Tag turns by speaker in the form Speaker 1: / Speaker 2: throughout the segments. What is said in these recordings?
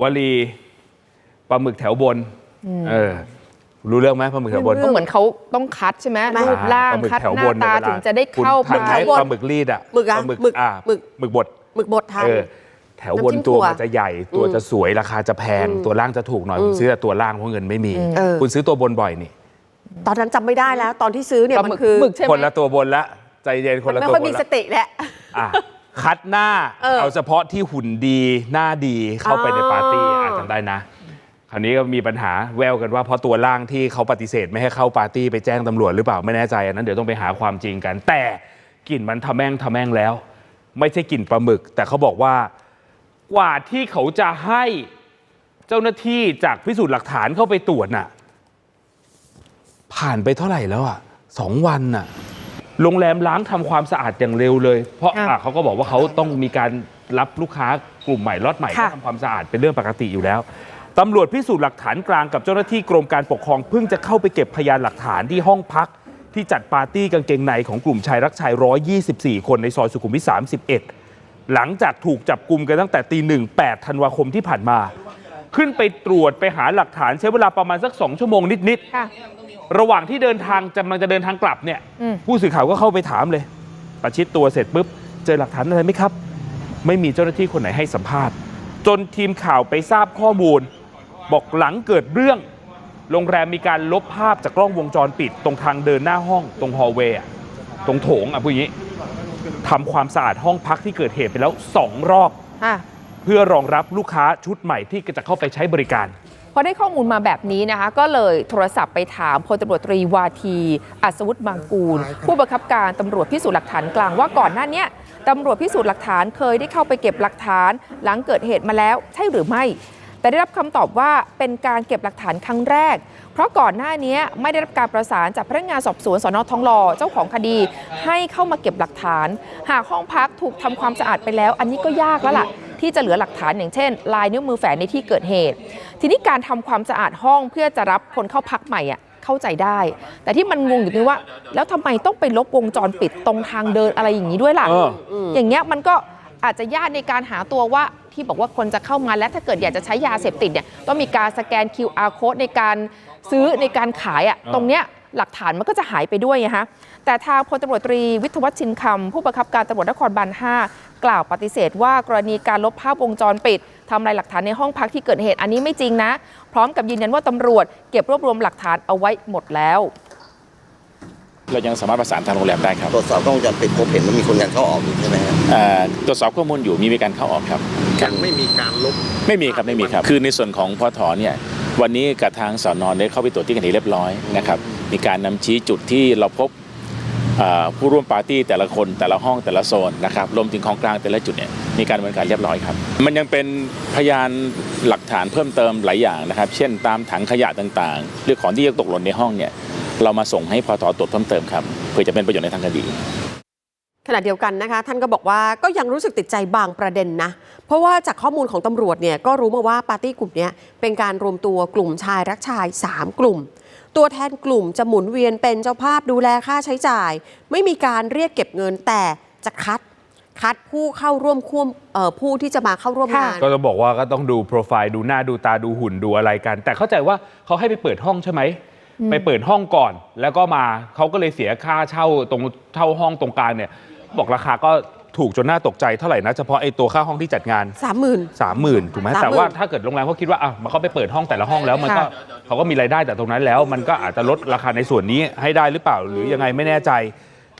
Speaker 1: วลีปลาหมึกแถวบนเออรู้เรื่องไหมปลาหมึกแถวบน
Speaker 2: ก็เหมือนเขาต้องคัดใช่ไหมรูปร่าง
Speaker 1: ปลหมึก
Speaker 2: คัด
Speaker 1: แถว
Speaker 2: ห
Speaker 1: บ
Speaker 2: น้านตา
Speaker 1: นี่ยวล
Speaker 2: ถึงจะได้เข้า
Speaker 1: คุณ
Speaker 2: มา
Speaker 1: คล้าย
Speaker 3: แถวบน
Speaker 1: ปลาหมึกรีดอะ
Speaker 3: หมึกอะ
Speaker 1: ปลาหมึก
Speaker 3: หมึก
Speaker 1: อ่า
Speaker 3: หมึก
Speaker 1: หมึกบด
Speaker 3: หมึกบดทาน
Speaker 1: เออแถวบน
Speaker 3: น้ำจิ้ม
Speaker 1: ตัว
Speaker 3: ถั่ว
Speaker 1: มันจะใหญ่ตัวจะสวยราคาจะแพง ตัวล่างจะถูกหน่อยผมซื้อแต่ตัวล่างเพราะเงินไม่มี
Speaker 3: เออ
Speaker 1: คุณซื้อตัวบนบ่อยนี่
Speaker 3: ตอนนั้นจำไม่ได้แล้ว ตอนที่ซื้อเนี่ย
Speaker 2: ปลาห
Speaker 3: มั
Speaker 2: มึ
Speaker 3: น
Speaker 2: ก
Speaker 3: คือ
Speaker 2: หมึกใช่ไหม
Speaker 1: คนละตัวบนละใจเย็นคนละ
Speaker 3: ไม่
Speaker 1: ตัว
Speaker 3: ค่อย
Speaker 1: บ
Speaker 3: มี
Speaker 1: น
Speaker 3: ส
Speaker 1: ละ
Speaker 3: ติแล้ว
Speaker 1: อะ คัดหน้า
Speaker 3: เออ
Speaker 1: เอาเฉพาะที่หุ่นดีหน้าดีเข้าไปในปาร์ตี้
Speaker 3: อ๋ออ่
Speaker 1: อะจำได้นะ คราวนี้ก็มีปัญหาแววกันว่าเพราะตัวล่างที่เขาปฏิเสธไม่ให้เข้าปาร์ตี้ไปแจ้งตำรวจหรือเปล่าไม่แน่ใจอันนั้นเดี๋ยวต้องไปหาความจริงกัน แต่กลิ่นมันทะแม่งทะแม่งแล้ว ไม่ใช่กลิ่นปลาหมึก แต่เขาบอกว่ากว่าที่เขาจะให้เจ้าหน้าที่จากพิสูจน์หลักฐานเข้าไปตรวจน่ะ ผ่านไปเท่าไหร่แล้วอะสองวันน่ะ โรงแรมล้างทำความสะอาดอย่างเร็วเลย เพราะ
Speaker 2: อะ
Speaker 1: อะเขาก็บอกว่าเขาต้องมีการรับลูกค้ากลุ่มใหม่ล็อตใหม่
Speaker 2: ค่ะ
Speaker 1: ก็ทำความสะอาดเป็นเรื่องปกติอยู่แล้วตำรวจพิสูจน์หลักฐานกลางกับเจ้าหน้าที่กรมการปกครองเพิ่งจะเข้าไปเก็บพยานหลักฐานที่ห้องพัก ที่จัดปาร์ตี้กางเกงในของกลุ่มชายรักชาย 124 คนในซอยสุขุมวิท 31 หลังจากถูกจับกลุ่มกันตั้งแต่ตีหนึ่ง8ธันวาคมที่ผ่านมา ขึ้นไปตรวจไปหาหลักฐานใช้เวลาประมาณสักสองชั่วโมงนิดๆ
Speaker 2: ค่ะ
Speaker 1: ระหว่างที่เดินทางกำลังจะเดินทางกลับเนี่ย
Speaker 2: อืม
Speaker 1: ผู้สื่อข่าวก็เข้าไปถามเลย ประชิดตัวเสร็จปุ๊บ เจอหลักฐานอะไรไหมครับ ไม่มีเจ้าหน้าที่คนไหนให้สัมภาษณ์ จนทีมข่าวไปทราบข้อมูล บอกหลังเกิดเรื่อง โรงแรมมีการลบภาพจากกล้องวงจรปิด ตรงทางเดินหน้าห้องตรงฮอลล์เวย์อะตรงโถงอะพูดอย่างนี้ทำความสะอาดห้องพักที่เกิดเหตุไปแล้วสองรอบ
Speaker 2: ค่ะ
Speaker 1: เพื่อรองรับลูกค้าชุดใหม่ที่จะเข้าไปใช้บริการ
Speaker 2: พอได้ข้อมูลมาแบบนี้นะคะ ก็เลยโทรศัพท์ไปถามพลตำรวจตรีวาที อัศวุฒิบางกูล ผู้บังคับการตำรวจพิสูจน์หลักฐานกลางว่าก่อนหน้าเนี้ยตำรวจพิสูจน์หลักฐานเคยได้เข้าไปเก็บหลักฐาน หลังเกิดเหตุมาแล้วใช่หรือไม่ แต่ได้รับคำตอบว่าเป็นการเก็บหลักฐานครั้งแรก เพราะก่อนหน้านี้ไม่ได้รับการประสานจากพนักงานสอบสวนสนทองหล่อเจ้าของคดี ให้เข้ามาเก็บหลักฐาน หากห้องพักถูกทำความสะอาดไปแล้ว อันนี้ก็ยากแล้วล่ะ ที่จะเหลือหลักฐานอย่างเช่น ลายนิ้วมือแฝงในที่เกิดเหตุ ทีนี้การทำความสะอาดห้องเพื่อจะรับคนเข้าพักใหม่อะเข้าใจได้ แต่ที่มันงงอยู่ตรงที่ว่า แล้วทำไมต้องไปลบวงจรปิดตรงทางเดินอะไรอย่างนี้ด้วยล่ะ
Speaker 1: เออ
Speaker 2: อย่างเงี้ยมันก็อาจจะยากในการหาตัวว่าที่บอกว่าคนจะเข้ามาและถ้าเกิดอยากจะใช้ยาเสพติดเนี่ยต้องมีการสแกน QR code ในการซื้อในการขายอะ
Speaker 1: อ่า
Speaker 2: ตรงเนี้ยหลักฐานมันก็จะหายไปด้วยไงฮะแต่ทางพลตำรวจตรีวิทยวัฒน์ชินคำผู้บังคับการตำรวจนครบาล5 กล่าวปฏิเสธว่ากรณีการลบภาพวงจรปิดทำลายหลักฐานในห้องพักที่เกิดเหตุอันนี้ไม่จริงนะ พร้อมกับยืนยันว่าตำรวจเก็บรวบรวมหลักฐานเอาไว้หมดแล้ว
Speaker 4: เรายังสามารถประสานทางโรงแรมได้ครับ
Speaker 5: ตรวจสอบกล้องวงจรปิดพบเห็นว่ามีคนงานเข้าออกอยู่ใช่ไหมครับ
Speaker 4: เอ่อตรวจสอบข้อมูลอยู่มีมีการเข้าออกครับ
Speaker 5: ยังไม่มีการลบ
Speaker 4: ไม่มีครับไม่มีครับคือในส่วนของพอถอเนี่ยวันนี้กับทางสอนอนได้เข้าไปตรวจที่เกันเรียบร้อยนะครับมีการนำชี้จุดที่เราพบเอ่อ ผู้ร่วมปาร์ตี้แต่ละคนแต่ละห้องแต่ละโซนนะครับรวมถึงของกลางแต่ละจุดเนี่ยมีการดำเนินการเรียบร้อยครับ มันยังเป็นพยานหลักฐานเพิ่มเติมหลายอย่างนะครับ เช่นตามถังขยะต่างๆหรือของที่ยังตกหล่นในห้องเนี่ยเรามาส่งให้พอถอตรวจเพิ่มเติมครับเพื่อจะเป็นประโยชน์ในทางคดี
Speaker 3: ขณะเดียวกันนะคะ ท่านก็บอกว่าก็ยังรู้สึกติดใจบางประเด็นนะ เพราะว่าจากข้อมูลของตำรวจเนี่ยก็รู้มาว่าปาร์ตี้กลุ่มนี้เป็นการรวมตัวกลุ่มชายรักชาย 3 กลุ่ม ตัวแทนกลุ่มจะหมุนเวียนเป็นเจ้าภาพดูแลค่าใช้จ่าย ไม่มีการเรียกเก็บเงินแต่จะคัดคัดผู้เข้าร่วมควมเอ่อผู้ที่จะมาเข้าร่วม
Speaker 2: ค่ะ
Speaker 3: งาน
Speaker 1: ก็ต้องบอกว่าก็ต้องดูโปรไฟล์ดูหน้าดูตาดูหุ่นดูอะไรกัน แต่เข้าใจว่าเขาให้ไปเปิดห้องใช่ไหมไปเปิดห้องก่อน แล้วก็มาเขาก็เลยเสียค่าเช่าตรงเช่าห้องตรงกลางเนี่ย บอกราคาก็ ถูกจนน่าตกใจเท่าไหร่นะเฉพาะไอ้ตัวค่าห้องที่จัดงาน
Speaker 3: 30,000
Speaker 1: 3 0,000ถูกไหม
Speaker 3: 30,000
Speaker 1: แต่ว่าถ้าเกิดโรงแรมเขาคิดว่าอะมันเขาไปเปิดห้องแต่ละห้องแล้วมันก็
Speaker 2: ค่ะ
Speaker 1: เขาก็มีรายได้จากตรงนั้นแล้ว มันก็อาจจะลดราคาในส่วนนี้ให้ได้หรือเปล่าหรือยังไงไม่แน่ใจ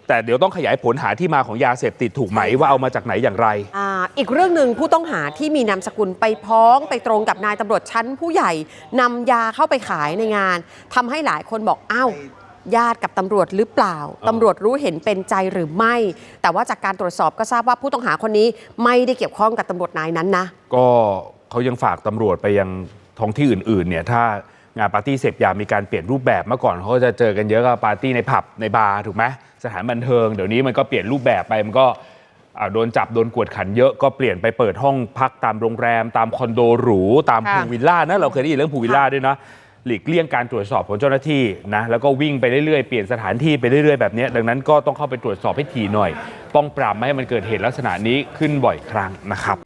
Speaker 1: แต่เดี๋ยวต้องขยายผลหาที่มาของยาเสพติดถูกไหมว่าเอามาจากไหนอย่างไร
Speaker 3: อ่าอีกเรื่องหนึ่งผู้ต้องหาที่มีนามสกุลไปพ้องไปตรงกับนายตำรวจชั้นผู้ใหญ่นำยาเข้าไปขายในงานทำให้หลายคนบอกอ้าว ญาติกับตำรวจหรือเปล่าตำรวจรู้เห็นเป็นใจหรือไม่ แต่ว่าจากการตรวจสอบก็ทราบว่าผู้ต้องหาคนนี้ไม่ได้เกี่ยวข้องกับตำรวจนายนั้นนะ
Speaker 1: ก็เขายังฝากตำรวจไปยังท้องที่อื่นๆเนี่ยถ้างานปาร์ตี้เสพยามีการเปลี่ยนรูปแบบเมื่อก่อนเขาก็จะเจอกันเยอะกับปาร์ตี้ในผับในบาร์ถูกไหมสถานบันเทิงเดี๋ยวนี้มันก็เปลี่ยนรูปแบบไปมันก็อ่าโดนจับโดนกวดขันเยอะก็เปลี่ยนไปเปิดห้องพักตามโรงแรม ตามคอนโดหรู ตาม
Speaker 2: ค่ะ
Speaker 1: พูลวิลล่านะเราเคยได้ยินเรื่องพูลวิลล่าด้วยนะ หลีกเลี่ยงการตรวจสอบของเจ้าหน้าที่นะแล้วก็วิ่งไปเรื่อยๆ เปลี่ยนสถานที่ไปเรื่อยๆ แบบนี้ดังนั้นก็ต้องเข้าไปตรวจสอบให้ถี่หน่อย ป้องปรามไม่ให้มันเกิดเหตุลักษณะนี้ขึ้นบ่อยครั้งนะครับ